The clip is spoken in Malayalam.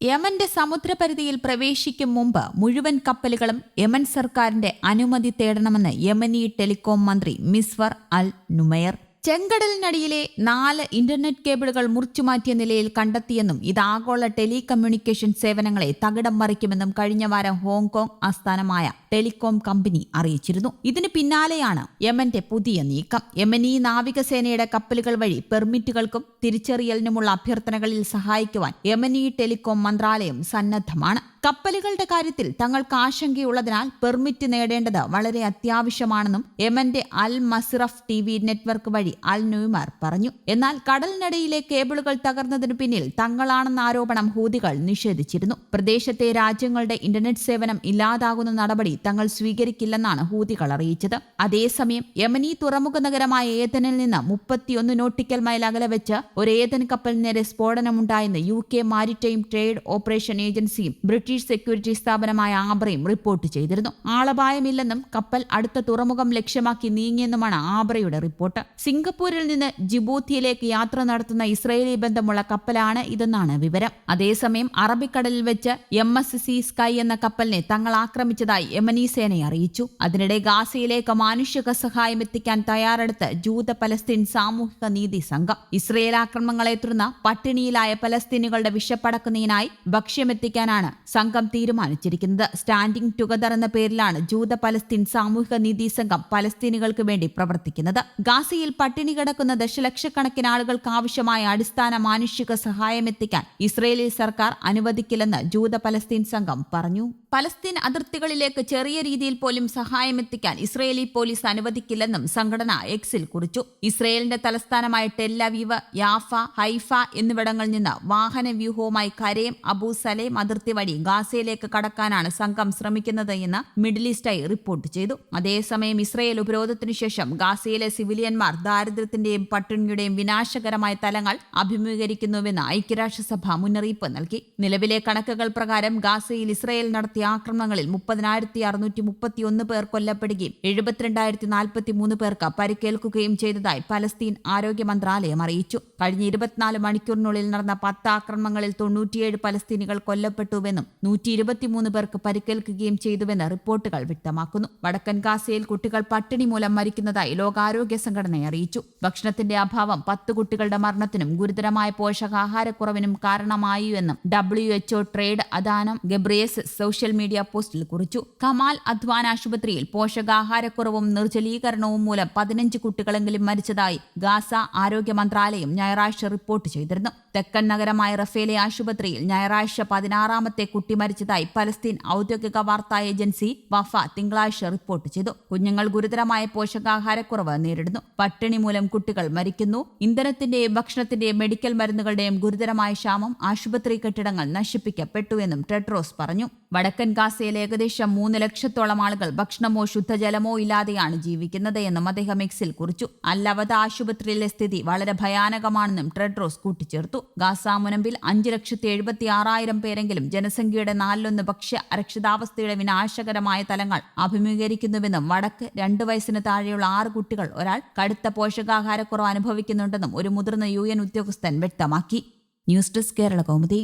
യമന്റെ സമുദ്രപരിധിയിൽ പ്രവേശിക്കും മുമ്പ് മുഴുവൻ കപ്പലുകളും യമൻ സർക്കാരിന്റെ അനുമതി തേടണമെന്ന് യമനി ടെലികോം മന്ത്രി മിസ്വർ അൽ നുമയർ ചെങ്കടലിനടിയിലെ നാല് ഇന്റർനെറ്റ് കേബിളുകൾ മുറിച്ചുമാറ്റിയ നിലയിൽ കണ്ടെത്തിയെന്നും ഇത് ആഗോള ടെലികമ്മ്യൂണിക്കേഷൻ സേവനങ്ങളെ തകിടം മറിക്കുമെന്നും കഴിഞ്ഞ വാരം ഹോങ്കോങ് ആസ്ഥാനമായ ടെലികോം കമ്പനി അറിയിച്ചിരുന്നു. ഇതിന് പിന്നാലെയാണ് യമന്റെ പുതിയ നീക്കം. യമനി നാവികസേനയുടെ കപ്പലുകൾ വഴി പെർമിറ്റുകൾക്കും തിരിച്ചറിയലിനുമുള്ള അഭ്യർത്ഥനകളിൽ സഹായിക്കുവാൻ യമനി ടെലികോം മന്ത്രാലയം സന്നദ്ധമാണ്. കപ്പലുകളുടെ കാര്യത്തിൽ തങ്ങൾക്ക് ആശങ്കയുള്ളതിനാൽ പെർമിറ്റ് നേടേണ്ടത് വളരെ അത്യാവശ്യമാണെന്നും യമന്റെ Al Masirah T V network വഴി അൽ ന്യൂമാർ പറഞ്ഞു. എന്നാൽ കടലിനടിയിലെ കേബിളുകൾ തകർന്നതിനു പിന്നിൽ തങ്ങളാണെന്ന ആരോപണം ഹൂതികൾ നിഷേധിച്ചിരുന്നു. പ്രദേശത്തെ രാജ്യങ്ങളുടെ ഇന്റർനെറ്റ് സേവനം ഇല്ലാതാകുന്ന നടപടി തങ്ങൾ സ്വീകരിക്കില്ലെന്നാണ് ഹൂതികൾ അറിയിച്ചത്. അതേസമയം യമനി തുറമുഖ നഗരമായ ഏതനിൽ നിന്ന് മുപ്പത്തിയൊന്ന് നോട്ടിക്കൽ മൈൽ അകലെ വെച്ച് ഒരു ഏതൻ കപ്പലിന് നേരെ സ്ഫോടനമുണ്ടായെന്ന് U K maritime trade operation ഏജൻസിയും British security സ്ഥാപനമായ ആബ്രയും റിപ്പോർട്ട് ചെയ്തിരുന്നു. ആളപായമില്ലെന്നും കപ്പൽ അടുത്ത തുറമുഖം ലക്ഷ്യമാക്കി നീങ്ങിയെന്നുമാണ് ആബ്രയുടെ റിപ്പോർട്ട്. സിംഗപ്പൂരിൽ നിന്ന് ജിബൂത്തിയിലേക്ക് യാത്ര നടത്തുന്ന ഇസ്രയേലി ബന്ധമുള്ള കപ്പലാണ് ഇതെന്നാണ് വിവരം. അതേസമയം അറബിക്കടലിൽ വെച്ച് എം എസ് സി സ്കൈ എന്ന കപ്പലിനെ തങ്ങൾ ആക്രമിച്ചതായി യമനി സേന അറിയിച്ചു. അതിനിടെ ഗാസയിലേക്ക് മാനുഷിക സഹായം എത്തിക്കാൻ തയ്യാറെടുത്ത് ജൂത പലസ്തീൻ സാമൂഹിക നീതി സംഘം ഇസ്രയേൽ ആക്രമണങ്ങളെ തുടർന്ന് പട്ടിണിയിലായ പലസ്തീനുകളുടെ വിഷപ്പടക്കുന്നതിനായി ഭക്ഷ്യമെത്തിക്കാനാണ് സംഘം തീരുമാനിച്ചിരിക്കുന്നത്. സ്റ്റാൻഡിംഗ് ടുഗദർ എന്ന പേരിലാണ് ജൂത പലസ്തീൻ സാമൂഹിക നീതി സംഘം പലസ്തീനുകൾക്ക് വേണ്ടി പ്രവർത്തിക്കുന്നത്. ഗാസയിൽ പട്ടിണി കിടക്കുന്ന ദശലക്ഷക്കണക്കിന് ആളുകൾക്ക് ആവശ്യമായ അടിസ്ഥാന മാനുഷിക സഹായം എത്തിക്കാൻ ഇസ്രയേലി സർക്കാർ അനുവദിക്കില്ലെന്ന് ജൂത പലസ്തീൻ സംഘം പറഞ്ഞു. പലസ്തീൻ അതിർത്തികളിലേക്ക് ചെറിയ രീതിയിൽ പോലും സഹായം എത്തിക്കാൻ ഇസ്രയേലി പോലീസ് അനുവദിക്കില്ലെന്നും സംഘടന എക്സിൽ കുറിച്ചു. ഇസ്രയേലിന്റെ തലസ്ഥാനമായ ടെല്ലവീവ് യാഫ ഹൈഫ എന്നിവിടങ്ങളിൽ നിന്ന് വാഹന വ്യൂഹവുമായി കരയും അബൂ സലേം അതിർത്തി വഴി ഗാസയിലേക്ക് കടക്കാനാണ് സംഘം ശ്രമിക്കുന്നത് എന്ന് മിഡിൽ ഈസ്റ്റ് ഐ റിപ്പോർട്ട് ചെയ്തു. അതേസമയം ഇസ്രയേൽ ഉപരോധത്തിനു ശേഷം ഗാസയിലെ സിവിലിയന്മാർ ദാരിദ്ര്യത്തിന്റെയും പട്ടിണിയുടെയും വിനാശകരമായ തലങ്ങൾ അഭിമുഖീകരിക്കുന്നുവെന്ന് ഐക്യരാഷ്ട്രസഭ മുന്നറിയിപ്പ് നൽകി. നിലവിലെ കണക്കുകൾ പ്രകാരം ഗാസയിൽ ഇസ്രയേൽ നടത്തിയ ആക്രമണങ്ങളിൽ മുപ്പതിനായിരത്തി അറുന്നൂറ്റി മുപ്പത്തിയൊന്ന് പേർ കൊല്ലപ്പെടുകയും എഴുപത്തിരണ്ടായിരത്തി നാൽപ്പത്തി മൂന്ന് പേർക്ക് പരിക്കേൽക്കുകയും ചെയ്തതായി പലസ്തീൻ ആരോഗ്യ മന്ത്രാലയം അറിയിച്ചു. കഴിഞ്ഞ ഇരുപത്തിനാല് മണിക്കൂറിനുള്ളിൽ നടന്ന പത്ത് ആക്രമണങ്ങളിൽ തൊണ്ണൂറ്റിയേഴ് പലസ്തീനികൾ കൊല്ലപ്പെട്ടുവെന്നും നൂറ്റി ഇരുപത്തിമൂന്ന് പേർക്ക് പരിക്കേൽക്കുകയും ചെയ്തുവെന്ന് റിപ്പോർട്ടുകൾ വ്യക്തമാക്കുന്നു. വടക്കൻ ഗാസയിൽ കുട്ടികൾ പട്ടിണി മൂലം മരിക്കുന്നതായി ലോകാരോഗ്യ സംഘടന അറിയിച്ചു. ഭക്ഷണത്തിന്റെ അഭാവം പത്ത് കുട്ടികളുടെ മരണത്തിനും ഗുരുതരമായ പോഷകാഹാരക്കുറവിനും കാരണമായി എന്നും W H O Tedros Adhanom Ghebreyesus social media പോസ്റ്റിൽ കുറിച്ചു. കമാൽ അധ്വാൻ ആശുപത്രിയിൽ പോഷകാഹാരക്കുറവും നിർജലീകരണവും മൂലം പതിനഞ്ച് കുട്ടികളെങ്കിലും മരിച്ചതായി ഗാസ ആരോഗ്യ മന്ത്രാലയം ഞായറാഴ്ച റിപ്പോർട്ട് ചെയ്തിരുന്നു. തെക്കൻ നഗരമായ റഫേലെ ആശുപത്രിയിൽ ഞായറാഴ്ച പതിനാറാമത്തെ കുട്ടി മരിച്ചതായി പലസ്തീൻ ഔദ്യോഗിക വാർത്താ ഏജൻസി വഫ തിങ്കളാഴ്ച റിപ്പോർട്ട് ചെയ്തു. കുഞ്ഞുങ്ങൾ ഗുരുതരമായ പോഷകാഹാരക്കുറവ് നേരിടുന്നു. പട്ടിണി മൂലം കുട്ടികൾ മരിക്കുന്നു. ഇന്ധനത്തിന്റെയും ഭക്ഷണത്തിന്റെയും മെഡിക്കൽ മരുന്നുകളുടെയും ഗുരുതരമായ ക്ഷാമം ആശുപത്രി കെട്ടിടങ്ങൾ നശിപ്പിക്കപ്പെട്ടു എന്നും ടെഡ്രോസ് പറഞ്ഞു. വടക്കൻ ഗാസയിൽ ഏകദേശം മൂന്ന് ലക്ഷത്തോളം ആളുകൾ ഭക്ഷണമോ ശുദ്ധജലമോ ഇല്ലാതെയാണ് ജീവിക്കുന്നത് എന്നും അദ്ദേഹം എക്സിൽ കുറിച്ചു. അല്ലവത ആശുപത്രിയിലെ സ്ഥിതി വളരെ ഭയാനകമാണെന്നും ടെഡ്രോസ് കൂട്ടിച്ചേർത്തു. ഗാസ മുനമ്പിൽ അഞ്ച് ലക്ഷത്തി എഴുപത്തി ആറായിരം പേരെങ്കിലും ജനസംഖ്യയുടെ നാലിലൊന്ന് ഭക്ഷ്യ അരക്ഷിതാവസ്ഥയുടെ വിനാശകരമായ തലങ്ങൾ അഭിമുഖീകരിക്കുന്നുവെന്നും വടക്ക് രണ്ട് വയസ്സിന് താഴെയുള്ള ആറ് കുട്ടികൾ ഒരാൾ കടുത്ത പോഷകാഹാരക്കുറവ് അനുഭവിക്കുന്നുണ്ടെന്നും ഒരു മുതിർന്ന യു ഉദ്യോഗസ്ഥൻ വ്യക്തമാക്കി. News desk Kerala Kaumudi.